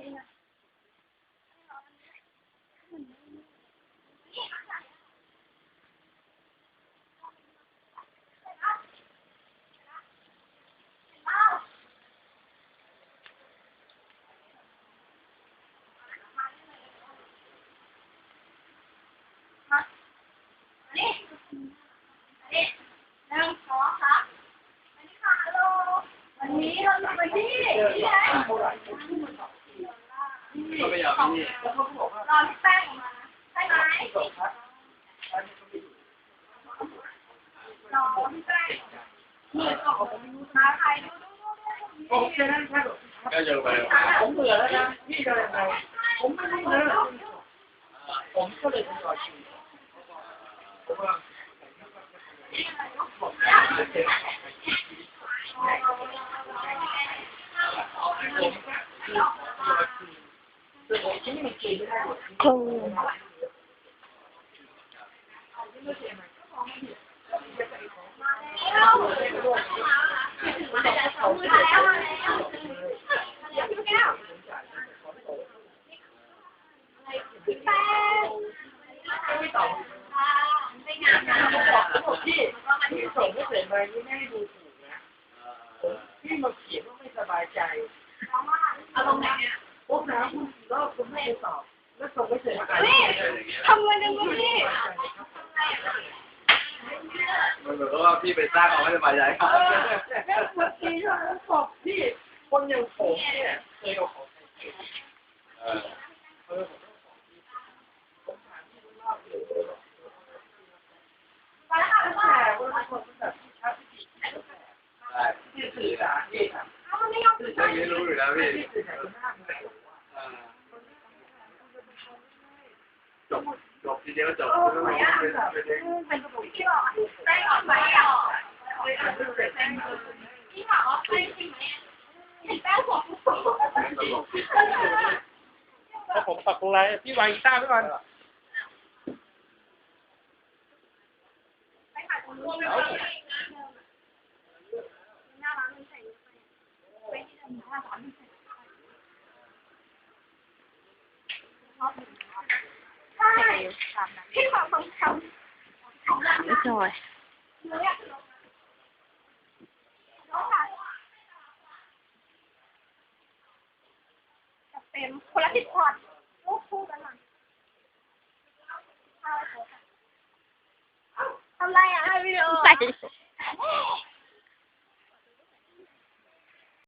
นี่นี่นั่งขอครับอันนี้ค่ะฮัลโหลวันนี้เราจะไปที่ที่ไหน ก็ไม่อยากนี่รอพี่แป้งมาใช่ไหมรอพี่แป้งนี่ก็มาใครดูดูผมจะนั้นแค่ก็ยอะไปผมเบื่อแล้วนะพี่จะยังไงผมไม่รู้เลยผมก็เลยทยอยชิมผมว่าแต่ผมที่มันกินไม่ได้หมดคงมาแล้วมาแล้วแก้วพี่แป้งไม่อบไม่งาผม บอกพี่พี่ส่งไม่เสร็จมานี่ไม่ให้ดูถูกนะพี่มาเขียนว่าไม่สบายใจอารมณ์ไหนเนี่ย พวกน้ำคุณรอบคุณไม่ได้ตอบแล้วส่งไม่เสร็จมาอ่านเฮ้ยทำไมจังพี่มันเหมือนว่าพี่ไปสร้างเอาไม่สบายใจครับเออแค่เมื่อกี้เท่านั้นบอกพี่คนอย่างผมเนี่ยเคยเอาของใครเก็บเออเออผมถามพี่รอบเดียวเลยมาแล้วค่ะแล้วก็แต่ว่าคนแบบที่ชัดที่สุดได้ที่สื่อสารนี่ครับเอามันไม่ยอมพี่จะไม่รู้อยู่แล้วพี่ ที่สื่อสารมากเลย เออ จบจบทีเดียวจบโอ้ไม่ยต้องอะไปเป็นเป็นกระปุกที่บอกได้ออกไปอะพี่ถามว่าไปจริงไหมพี่แป้งบอกทุกคนแล้วผมปักไลน์พี่วางกีตาร์ไว้ก่อนไปขายคนรวมไปหน้าร้านมันใส่ไปที่หน้าร้านมันใส่ใช่ พี่ขอคำคำของร้านไม่จอยเนี่ยน้องค่ะจะเป็นคนละสิบพอร์ตลูกคู่กันหน่อยทำไรอะให้วิดีโอใส่